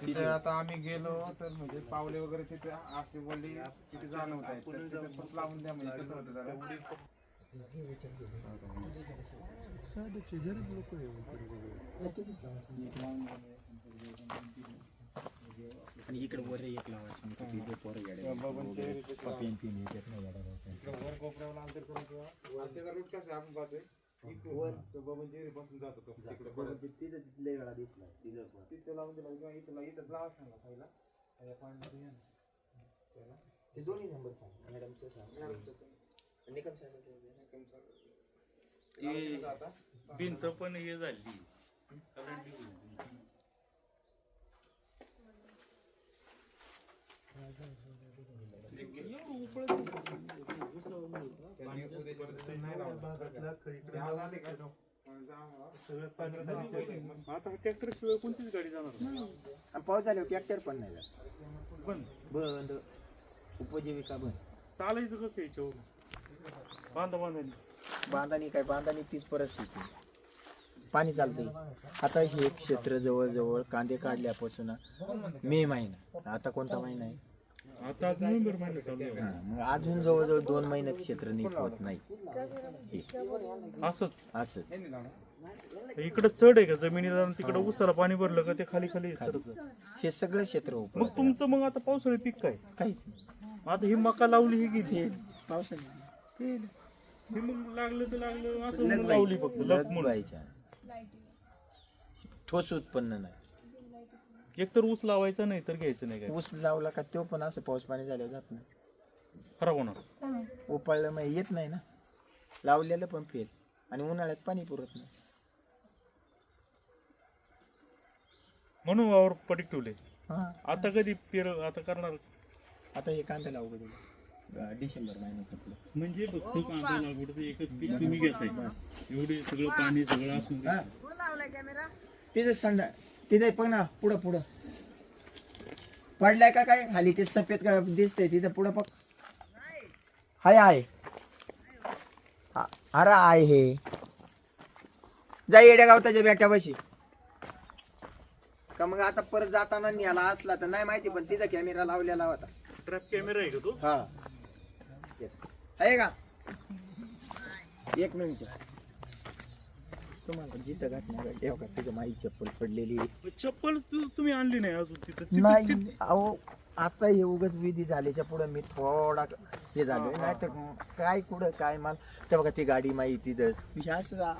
तिथे आता आम्ही गेलो तर म्हणजे पावले वगैरे तिथे असे बोलली तिथे जाणवत आहे लावून द्या म्हणजे कसं होतं जरा आणि इकडे वर एक लावायचं मग तिथे पोरं येड्या बबन चेहरे पेन पेन येतात ना येड्या गावच्या. इकडं वर कोपऱ्यावर अंतर करून किंवा आणि त्याचा रूट कसा आहे आपण पाहतोय वर तो बबन चेहरे पासून जात होतो तिकडे परत तिथे लावून दिला किंवा इथं लाव- इथं लावा सांगा पहिला या point मध्ये या ना. त्याला. ते दोन्ही नंबर सांग मॅडमचं सांग निकम आता भिंत पण हे झाली. करंटी. ते. आता ट्रॅक्टर शिवाय कोणतीच गाडी जाणार नाही. आणि पाऊस झाल्यावर ट्रॅक्टर पण नाही जात. बंद. बंद. उपजीविका बंद. चालायचं कसं याच्यावर बांधा बांधानी बांधानी काय बांधानी तीच परिस्थिती. पाणी चालतंय. आता हे क्षेत्र जवळजवळ कांदे काढल्यापासून मे महिना. आता कोणता महिना आहे? आता नोव्हेंबर महिना चालू आहे. हा, मग अजून जवळजवळ दोन महिने क्षेत्र नीट होत नाही. हे, असंच. असं. इकडे चढ आहे का जमिनीला? आणि तिकडे उसाला पाणी भरलं का ते खाली खाली सरकतं. हे सगळं क्षेत्र मग उपलब्ध. तुमचं मग आता पावसाळी पीक काय? काहीच आता ही मका लावली ही गेली. पावसाने हे मग लागलं तर लागलं असं म्हणून लावली फक्त लग म्हणून. व्हायच्या ठोस उत्पन्न नाही. एक तर ऊस लावायचा नाही तर घ्यायचं नाही काय? ऊस लावला का तो पण असं पाऊस पाणी झाल्यावर जात नाही. खराब होणार. उपाळलं मग येत नाही ना. लावलेलं पण फेल. आणि उन्हाळ्यात पाणी पुरत नाही. म्हणून वावर पटीक ठेवले. हा. आता कधी पेर आता करणार? आता हे कांदा लावू कधी डिसेंबर महिन्यात आपलं. म्हणजे फक्त कांदा लागवडचं एकच पीक तुम्ही घेताय. एवढे सगळं पाणी सगळं असून हा. तिथे संडा तिथे पण ना पुढं पुढं. पडलाय का काय? खाली ते सफेद का दिसतंय तिथे पुढं बघ. हाय आहे आ- अरे आहे हे. जा येड्या गावताच्या बॅक्यापाशी का मग आता परत जाताना न्याला असला तर नाही माहिती पण तिथं कॅमेरा लावलेला होता. ट्रॅप कॅमेरा आहे का तो? हा. आहे का? एक मिनिट. तुम्हाला जिथं घडली हो का तिथं माझी चप्पल पडलेली चप्पल तु- तुम्ही आणली नाही अजून तिथं. तिथं- नाही तिथं- अहो आता हे उगच विधी झाल्याच्या पुढे मी थोडा हे झालोय. नाही तर काय कुठं काय माल? ते बघा ती गाडी माही तिथं? असं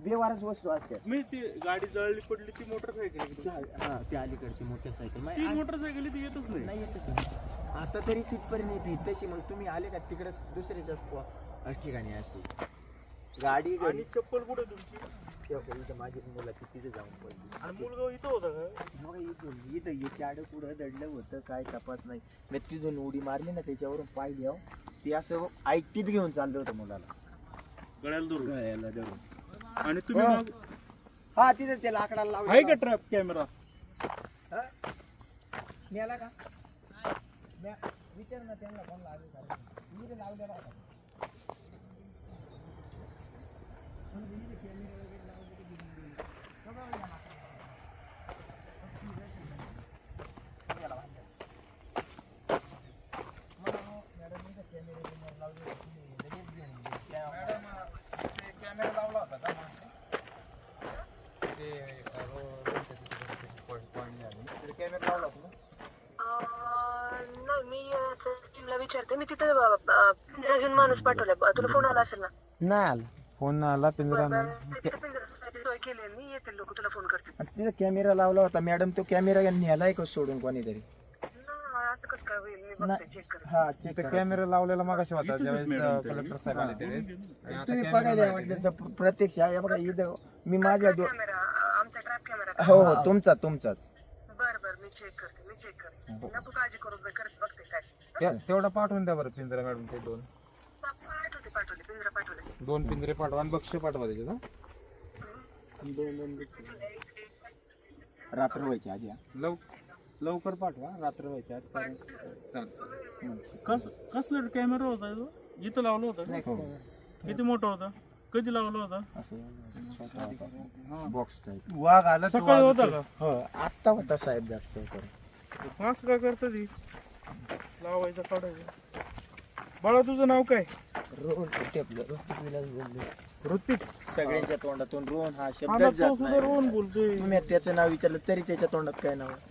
बेवारच वस्तू असते मी ती गाडी जळली पडली ती मोटरसायकल आहे हा ती अलीकडची मोटरसायकल. ती मोटरसायकल ती येतच नाही. नाही येत आता तरी तिथपर्यंत येते तशी मग तुम्ही आले का तिकडे दुसऱ्याच्या ठिकाणी असते गाडी आणि चप्पल कुठे तुमची? तेव्हा इथं माझी मुलाची तिथे जाऊन पडली. आणि मुलगा इथं होता का? मग इथून इथं आड पुढं दडलं होतं. काय तपास नाही. मी तिथून उडी मारली ना त्याच्यावरून पाय घ्याव ते असं ऐकटीत घेऊन चाललं होतं मुलाला. गळ्याला धरून. गळ्याला धरून. आणि तुम्ही हो. माग- हा तिथं त्याला आकडाला लावलं आहे का ट्रॅप कॅमेरा? नेला का म्या- विचार ना त्यांना फोन लावले मी इथं लावलेला होता कॅमेरा लावला होता का ते कॅमेरा लावला होता ना? नाही मी विचारते मी तिथे अ, अ, पिंजरा घेऊन माणूस पाठवलाय. ब- तुला फोन आला असेल ना? नाही आला. फोन आला पिंजरा पिंजऱ्याची सोय केली मी येतील लोक तुला फोन करते. तिथं कॅमेरा लावला होता. मॅडम तो कॅमेरा नेलाय का सोडून कोणीतरी? ना, असं कसं काय होईल? मी बघते चेक करते. हा तिथे कॅमेरा लावलेला मग होता ज्यावेळेस कलेक्टर साहेब आले त्यावेळेस. तुम्ही बघायला म्हटलं तर प्रत्यक्ष आहे बघा इथं मी माझ्या दो कॅमेरा आमचा ट्रॅप कॅमेरा हो हो तुमचा तुमचाच. बर बर मी चेक करते मी चेक करते. नको काळजी करू करत बघते. तेवढा पाठवून द्या बरं पिंजरा मॅडम ते दोन. पा- पाठवते पाठवते पिंजरा पाठवले दोन पिंजरे पाठवा आणि बक्ष पाठवा त्याच्यात हा? रात्र व्हायची आधी हा. लव लवकर पाठवा रात्र व्हायच्या आत कारण चालतं कस कसला कॅमेरा होता तो? इथं लावला होता हो. किती मोठा होता? कधी लावला होता? असं बॉक्स टाईप वाघ आला तो सकाळी वाघ होता का? हो आत्ता होता साहेब जास्त करून मास्क काय करत ती? लावायचं काढायचं. बाळा तुझं नाव काय? रोहन ऋतिक विलास बोलले ऋतिक सगळ्यांच्या तोंडातून रोहन हा ना, शब्दच तो जात सुद्धा नाही. रोहन बोलतोय. तुम्ही त्याचं नाव विचारलं तरी त्याच्या तोंडात काय नाव आहे?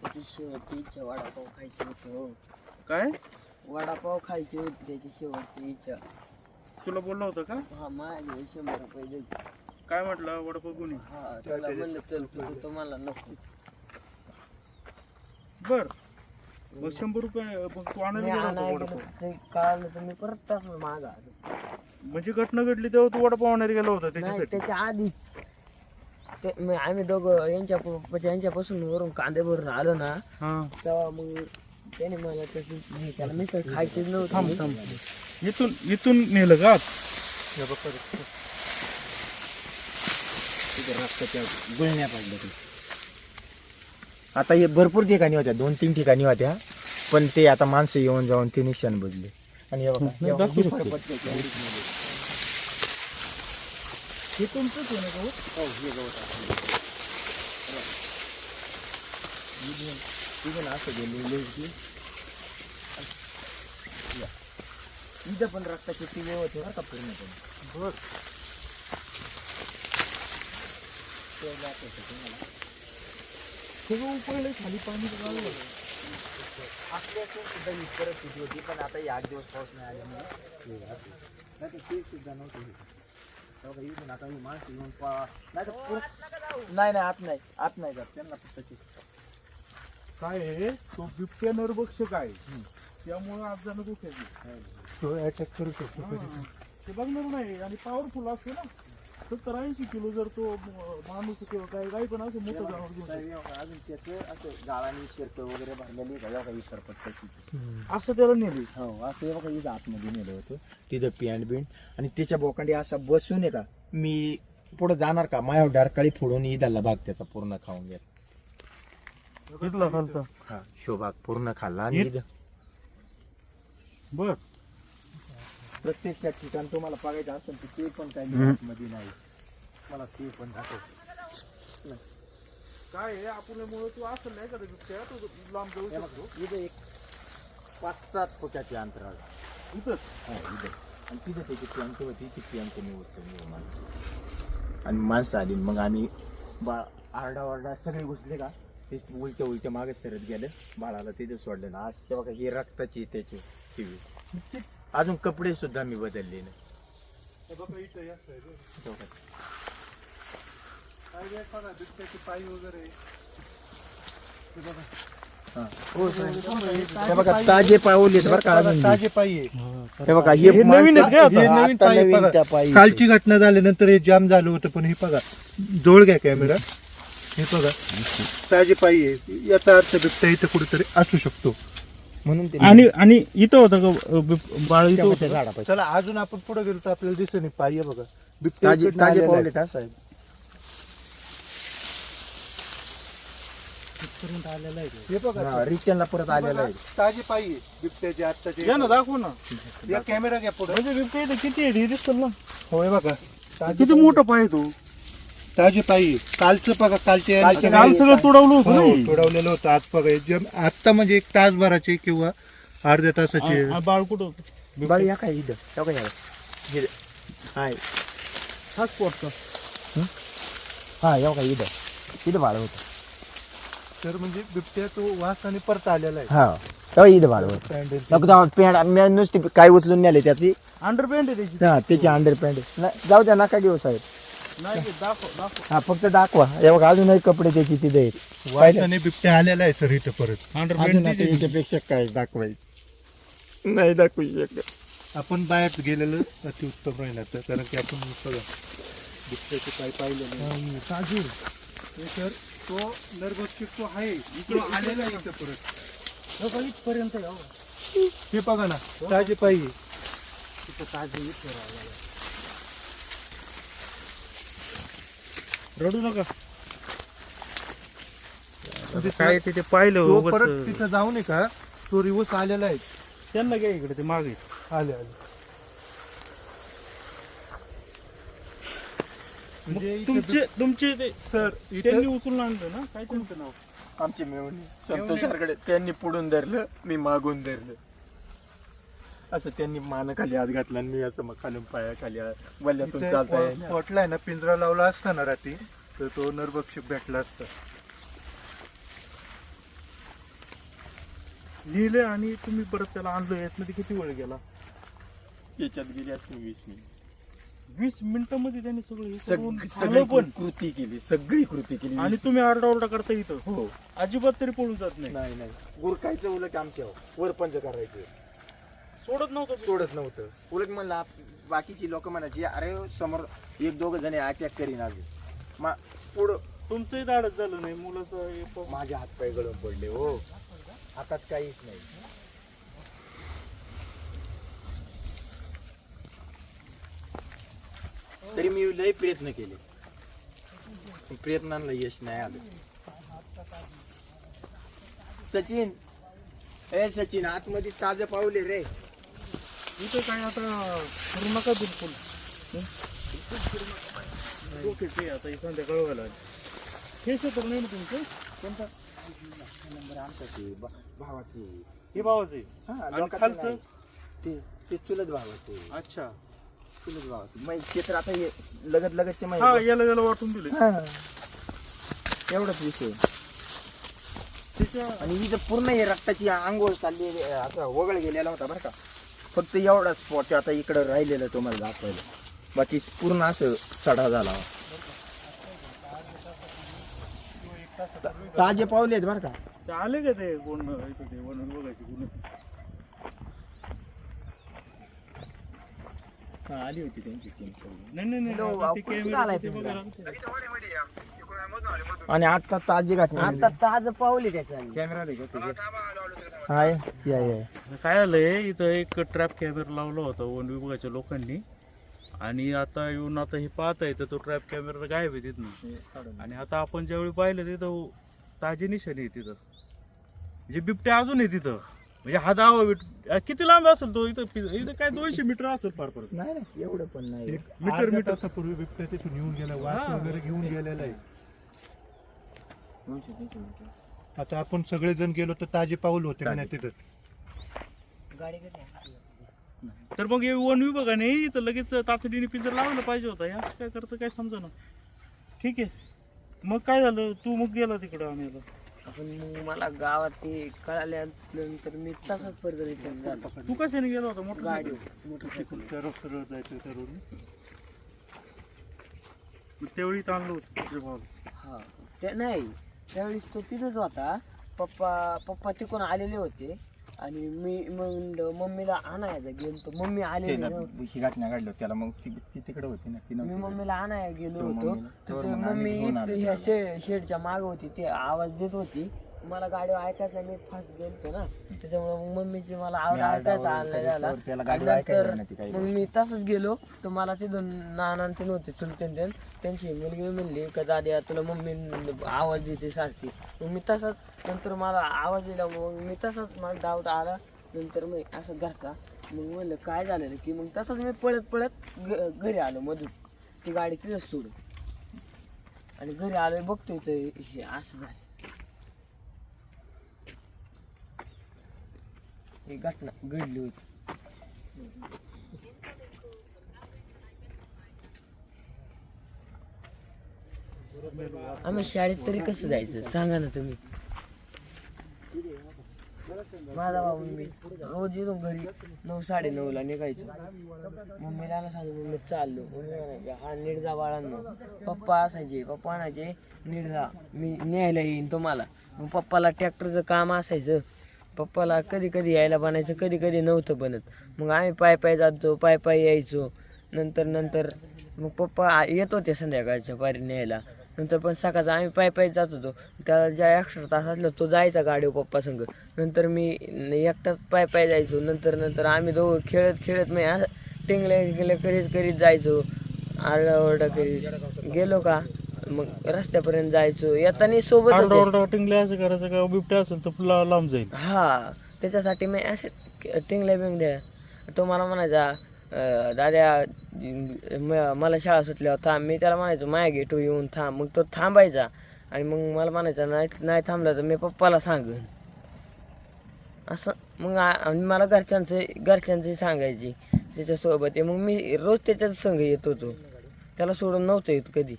त्याची शेवटची इच्छा वडापाव खायची होती हो. काय? वडापाव खायची होती त्याची शेवटची इच्छा. तुला बोलला होता का? हा माझे शंभर रुपये काय म्हटलं? वडापाव कोणी? हा त्याला म्हणलं चल तू तुम्हाला नको. बर. मग शंभर रुपये मग तू मी आणायला गेला होता आणायला वडापाव. गेलो ते कळालं तर मी परत टाकलं मागा म्हणजे घटना घडली तेव्हा तू वडापाव आणायला गेला होता नाही त्याच्यासाठी? त्याच्या आधी ते मी आम्ही दोघं यांच्या प- यांच्यापासून वरून कांदे भरून आलो ना हा. तेव्हा मग त्याने मला त्याची नाही, त्याला मिसळ खायची थांब नव्हती. थांब इथून इथून नेलं का? आत? रक्ताच्या गुळण्या पडल्या आता हे भरपूर ठिकाणी होत्या दोन तीन ठिकाणी होत्या पण ते आता माणसं येऊन जाऊन ते निशाण बदले आणि हे बघा, हे बघा, हे. हे तुमचंच आहे ना गहू? हो, हे गवत आहे. इथून असं गेलेली होती. या. इथं पण रक्ताची टिवे होते बरं का पूर्णपणे बर ते दाखवतो तुम्हाला. सगळं उपळलं खाली पाणी इथून सुद्धा ही परिस्थिती होती पण आता आठ दिवस पाऊस नाही आल्यामुळे. नाही तर ते सुद्धा नव्हतं आता ही माणसं येऊन पा नाही नाही नाही आत नाही आत नाही जात. त्यांना फक्त काय आहे तो बिबट्या नरभक्षक आहे. त्यामुळे आज जाणं दुखायची तो अटॅक करू शकतो हा. ते बघणार नाही आणि पॉवरफुल असते ना. सत्तर ऐंशी किलो जर तो माणूस किंवा काही काही पण असं मोठं जनावर घेऊन अजून त्याचं असं गाळाने शिरकं वगैरे भरलेली आहे का? बघा ही सरपट. असं त्याला नेली. हो असं हे बघा इथं आतमध्ये नेलं होतं. तिथं पॅन्ट बिंट आणि त्याच्या बोकांडी असा बसून आहे का मी पुढे जाणार का? माया डारकाळी फोडून ईदाला भाग त्याचा पूर्ण खाऊन घ्या. इथला खालचा? हा शो भाग पूर्ण खाल्ला आणि? इथं. बर. प्रत्यक्षात ठिकाण तुम्हाला बघायचं असेल तर ते पण काही. मध्ये नाही. मला ते पण दाखव. काय आहे आपल्यामुळे तू असं नाही का बिबट्या तू लांब जाऊ शकतो. इथं एक पाच सात फुटाचे अंतराळ. इथंच हा, इथं. आणि तिथं त्याची पॅन्ट होती ती पॅन्ट मी उचलली माणसं. आणि माणसं आली मग आम्ही बा आरडा ओरडा सगळे घुसले का? ते उलट्या उलट्या मागे सरत गेले. बाळाला तिथे सोडले ना. आज ते बघा ही रक्ताची त्याची टीव्ही. अजून कपडे सुद्धा मी बदलले नाही. हे बघा इथं या side वर. हे बघा. काय काय बघा बिबट्याची पाय वगैरे हे बघा ताजे पाऊल बरं का अजून. ताजे पायी हे बघा हे हे नवीन आहेत का आता? हे नवीन आता पायी नवीन बघा. त्या पायी कालची घटना झाल्यानंतर हे जाम झालं होतं पण हे बघा जवळ घ्या कॅमेरा. हे बघा ताजे पायी आहे याचा अर्थ बिबट्या इथं कुठेतरी असू शकतो. म्हणून ते आणि आणि इथं होतं का अं, बिब- बाळ इथं होतं? चला अजून आपण पुढे गेलो तर आपल्याला दिसत नाही. पायी आहे बघा. बिबट्या ताजे इकडनं ताजे आलेला आहे. हा साहेब. हे बघा. हा, रिटर्नला परत आलेला आहे. ताजे पायी आहे बिबट्याचे आत्ताचे. या ना दाखव ना. या कॅमेरा घ्या पुढे. म्हणजे बिबट्या इथं किती आहे? हे दिसतं ना. होय बघा. ताजे किती मोठं पाय आहे तो. ताजे पायी आहे. कालचं बघा कालचे काल सगळं तुडवलं होतं हो, ना? हे. तोडवलेलं होतं आज बघा. हे जे- आत्ता म्हणजे एक तासभराचे किंवा अर्ध्या तासाचे. आ- आ- बाळ कुठं होतं? बरं या काय इथं? या काय याला? हे हाय. हा स्पॉटचा हा? या काय इथं. इथं बाळ होतं. तर म्हणजे बिबट्या तो वास आणि परत आलेला आहे. हा. तेव्हा इथं बाळ होतं. पॅन्डेल. नको तेव्हा पॅन्ट मी नुसती काय उचलून नेले त्याची अंडरपॅन्ट आहे त्याची. हा त्याची अंडर पॅन्ट जाऊ द्या नका घेऊ साहेब. नाही ते दाखव दाखव. हा फक्त दाखवा. हे बघा अजूनही कपडे त्याची तिथे आहेत आणि बिबट्या आलेला आहे सर इथं परत. अजून आता याच्यापेक्षा काय दाखवायचं? नाही दाखवू शकत. आपण बाहेर गेलेलं अतिउत्तम राहिलं तर कारण की आपण बघा बिबट्याचे काय पाहिलं नाही. हे तर तो नरभक्षक तो आहे. इकडे आलेला आहे इथं परत. इथपर्यंत हे. बघा ना ताजे पायी. रडू नका. म्हणजे काय ते ते पाहिलं तो उगाच- परत तिथं जाऊ नये का? तो रिवर्स आलेला आहे. त्यांना घ्या इकडे ते मागे. आले आले. म्हणजे इथं तुमचे तुमचे ते सर त्यांनी उचलून आणलं ना? काय त्यांचं नाव? आमचे मिळून संतोषाकडे त्यांनी पुढून धरलं मी मागून धरलं. असं त्यांनी मान खाली हात घातला आणि मी असं मग खालून पाया खाली वल्ल्यातून इथे चालता पो- येईल पोटला आहे ना पिंजरा लावला असता ना रात्री तर तो नरभक्षक भेटला असता. लिहिले आणि तुम्ही परत त्याला आणलं यातमध्ये किती वेळ गेला? याच्यात गेली असते वीस मिनिट. वीस मिनिटांमध्ये त्यांनी सगळं हे करून सग- आलं सगळी पण. कृती केली सगळी कृती केली. आणि तुम्ही आरडाओरडा करता इथं? हो. अजिबात तरी पळून जात नाही. नाही नाही. गुरकायचं उलट आमच्या वरपंच करायचं. सोडत नव्हतं सोडत नव्हतं. उलट म्हणलं आप- बाकीची लोक म्हणायची अरे समोर एक दोघ जण अटॅक करीन आज मा पुढं तुमचंही धाडच झालं नाही मुलाचं हे प- माझे हात पाय गळून पडले हो. हातात काहीच नाही. तरी मी लय प्रयत्न केले. पण प्रयत्नांना यश नाही आलं. सचिन ए सचिन आतमध्ये ताज पावले रे. इथं काय आता करू नका बिलकुल? हं? ओके ते आता इथं व्हायला आली. हे क्षेत्र नाही ना तुमचं कोणता नंबर आमचा ते भावाचे? हे भावाचे हा खालचं. ते ते चुलत भावाचे. अच्छा. चुलत भावाचे. मग क्षेत्र आता हे लगत लगतचे हा माहिती याला याला वाटून दिले. हा. एवढाच विषय. आणि इथं पूर्ण हे रक्ताची आंघोळ चाललेली आता वगळ गेलेला होता बरं का. फक्त एवढा स्पॉट आता इकडं राहिलेलं तुम्हाला दाखवायला. बाकी पूर्ण असं सडा झाला. ताजे पावलेत बरं का? ते आले का ते कोण इथं ते वन बघायचे कोण हा, आली होती त्यांची टीम सगळी. नाही नाही नाही हॅलो, आता ते अहो, कुठे camera आलाय ते तुम्ही? बघायला आलते. आणि आता ताजे घातले. आता ताज पावले त्याच्या कॅमेरा हाय या या. काय आलंय इथं एक ट्रॅप कॅमेरा लावला होता वन विभागाच्या लोकांनी. आणि आता येऊन आता हे पाहता येतं तो ट्रॅप कॅमेरा गायब आहे तिथनं. आणि आता आपण ज्यावेळी पाहिलं तिथं ताजी निशाणी आहे तिथं. म्हणजे बिबट्या अजून आहे तिथं. म्हणजे हा दावा बिट किती लांब असेल तो? इथं इथं काय दोनशे मीटर असेल फार परत नाही नाही एवढं पण नाही. एक मीटर- मीटर. तासापूर्वी बिबट्या तिथून येऊन गेला वास. वगैरे घेऊन गेलेला आहे. आता आपण सगळेजण गेलो तर ताजे पाऊल होते का नाही तिथं. तर मग हे वन विभागाने इथं लगेच तातडीने पिंजर लावायला पाहिजे होता. या काय करतं काय समजा ना. ठीक आहे. मग काय झालं? तू मग गेला तिकडं आणायला आपण मग मला गावात ते कळाल्यानंतर मी तसाच परत रिटर्न तू कशाने गेला होता? मोटर गाडी. तिकडून सरळ सरळ जायचं त्या रोडने होतं तुझ्या भावाला हा. ते नाही. त्यावेळेस तो तिथंच होता. पप्पा पप्पा तिकडून आलेले होते. आणि मी मग मम्मीला आणायला गेलो मम्मी आलेली नव्हती. ही घटना घडली होती. त्याला मग ती ती तिकडे होती ना ती मी नव्हती. मम्मीला आणायला गेलो होतो. तर ते मम्मी आलो ह्या त्याला. शे शेडच्या माग होती. ते आवाज देत होती. मला गाडी ऐकायचा मी फास्ट गेलतो ना. त्याच्यामुळे मग मम्मीची मला आवाज मी आरडा ऐकायचा आणला झाला. नंतर मग मी तसंच गेलो तर मला तिथून नानां ते नव्हते चुलते त्यांची मुलगी म्हणली का दाद्या तुला मम्मी आवाज देते सारखी. मग मी तसाच नंतर मला आवाज दिला मग मी तसाच मला डाऊट आला. नंतर मग असं घरचा मग म्हणलं काय झालेलं की मग तसंच मी पळत पळत घरी आलो मधून. ती गाडी तिथंच सोडून. आणि घरी आलोय बघतोय तर हे असं झालं ही घटना घडली होती. आम्ही शाळेत तरी कसं जायचं? सांगा ना तुम्ही. माझा भाऊ मी रोज येतो घरी नऊ साडे नऊला निघायचो. मम्मीला ना सांगू मम्मी चाललो मम्मी हा नीट जा बाळांनो. पप्पा असायचे पप्पा म्हणायचे नीट जा मी न्यायला येईन तुम्हाला. मग पप्पाला ट्रॅक्टरचं काम असायचं. पप्पाला कधी कधी यायला बनायचं कधी कधी नव्हतं बनत. मग आम्ही पाय पाय जातो पाय पाय यायचो. नंतर नंतर मग पप्पा येत होते संध्याकाळच्या पारी न्यायला. नंतर पण सकाळचा आम्ही पाय पाय जात होतो. त्याला ज्या एक्स्ट्रा तास असलं तो जायचा गाडीवर पप्पा संग. नंतर मी एकटाच पाय पाय जायचो. नंतर नंतर आम्ही दोघं खेळत खेळत मी टिंगल्या टिंगल्या करीत करीत जायचो. आरडाओरडा करीत. गेलो का? मग रस्त्यापर्यंत जायचो. येताना सोबत टिंगले असं करायचं का? बिबट्या असेल तर ला- लांब जाईल. हा त्याच्यासाठी मी असे टिंगल्या बिंगल्या. तो मला म्हणायचा अं, दाद्या म- मला शाळा सुटल्यावर थांब. मी त्याला म्हणायचो माया गेटो येऊन थांब. मग तो थांबायचा. आणि मग मला म्हणायचा नाही नाही थांबला तर मी पप्पाला सांगेन. असं मग आ- आणि मला घरच्यांचं घरच्यांचे सांगायची त्याच्यासोबत आहे मग मी रोज त्याच्याच संघ येत होतो. त्याला सोडून नव्हतं येत कधी.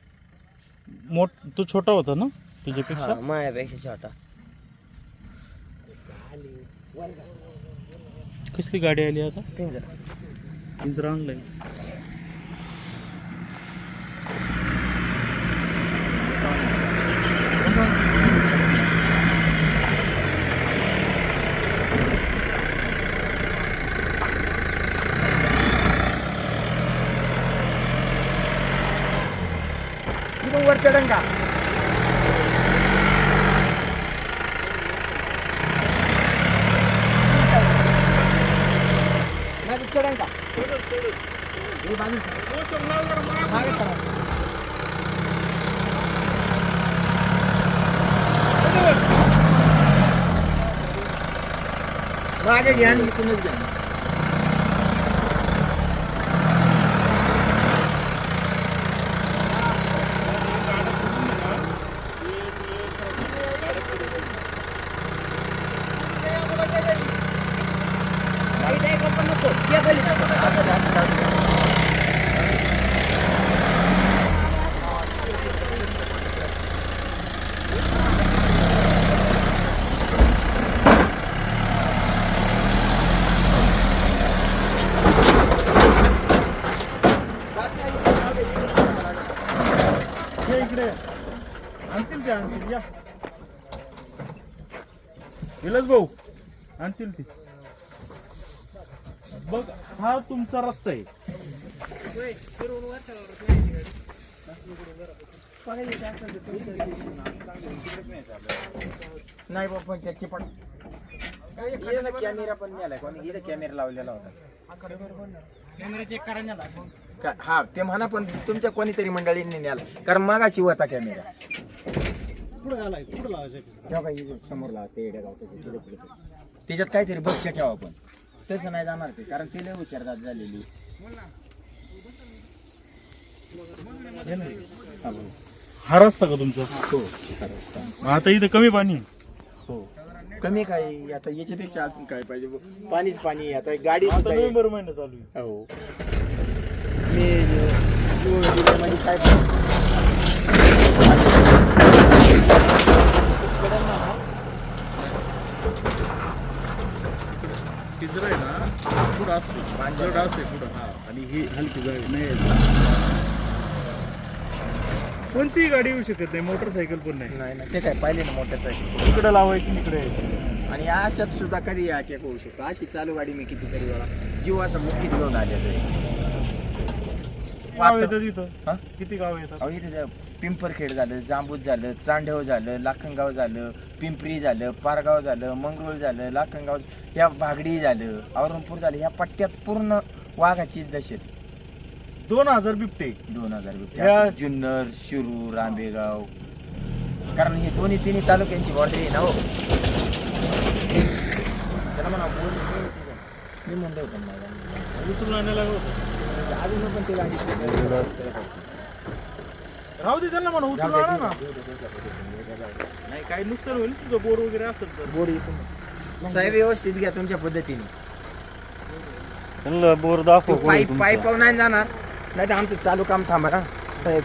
मोठ तो छोटा होता ना तुझ्यापेक्षा हा मायापेक्षा छोटा। कसली गाडी आली आता? पिंजरा पिंजरा आणलाय वर चढन का चढन का मागे घ्या आणि इथूनच घ्या ये इकडे आणतील ते आणतील या विलास भाऊ आणतील ते बघ हा तुमचा रस्ता आहे. नाही बाबा त्याची पण कॅमेरा पण नेलाय कोणी इथे कॅमेरा लावलेला होता. हा ते म्हणा पण तुमच्या कोणीतरी मंडळींनी नेला. कारण मागाशी होता कॅमेरा समोर लावा ते पुढे पुढे. ते. त्याच्यात काहीतरी बक्ष ठेवा पण तसं नाही जाणार ते कारण ते लय जात झालेली. हा. हा रस्ता का तुमचा? हो मग आता इथं कमी पाणी आहे. हो. कमी काय आता याच्यापेक्षा अजून काय पाहिजे? पाणीच पाणी आता गाडी आता सुद्धा आहे. नोव्हेंबर महिना चालू आहे. हो मे जून जुलैमध्ये काय पिंजरा आहे ना पुढं असतो जड असते पुढं हा आणि ही हलकी जाळी नाही यायची. कोणतीही गाडी येऊ शकत नाही मोटरसायकल पण नाही नाही नाही ते काय पाहिले ना मोटरसायकल इकडे लावायची इकडे. आणि अशात सुद्धा कधी अटॅक होऊ शकतो अशी चालू गाडी मी कितीतरी वेळा जीव असा मुक्कीत घेऊन आहे गाव हा? किती गाव येतात अहो इथे पिंपरखेड झालं जांबूत झालं चांडव झालं लाखनगाव झालं पिंपरी झालं पारगाव झालं मंगरुळ झालं लाखनगाव या भागडी झालं औरंगपूर झालं ह्या पट्ट्यात पूर्ण वाघाची दशेत दोन हजार बिबटे. दोन हजार या- रुपये जुन्नर शिरूर आंबेगाव कारण हे दोन्ही तिन्ही तालुक्यांची बॉर्डर आहे ना हो. त्याला म्हणा बोल मी म्हणलं होतं मला. उचलून आणायला होतं. अजून पण ते गाडी राहू दे त्यांना म्हणा उचलून आणा ना. नाही काही नुकसान होईल. तुझं बोर वगैरे असेल तर. बोर्ड इथून साहेब व्यवस्थित घ्या तुमच्या पद्धतीने. त्यांना बोर दाखव पाईप पाईप नाही जाणार. नाही तर आमचं चालू काम थांबा ना साहेब.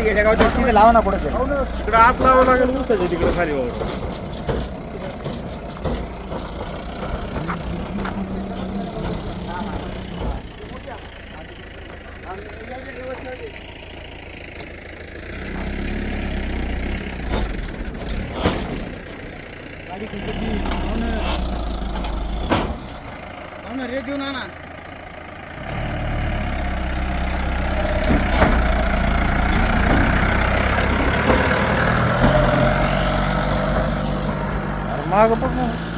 येडेगावच्या तिथे लावा ना कुठे तिकडे आत लावा लागेल तिकडे खाली वावर. रेट घेऊन माग बघ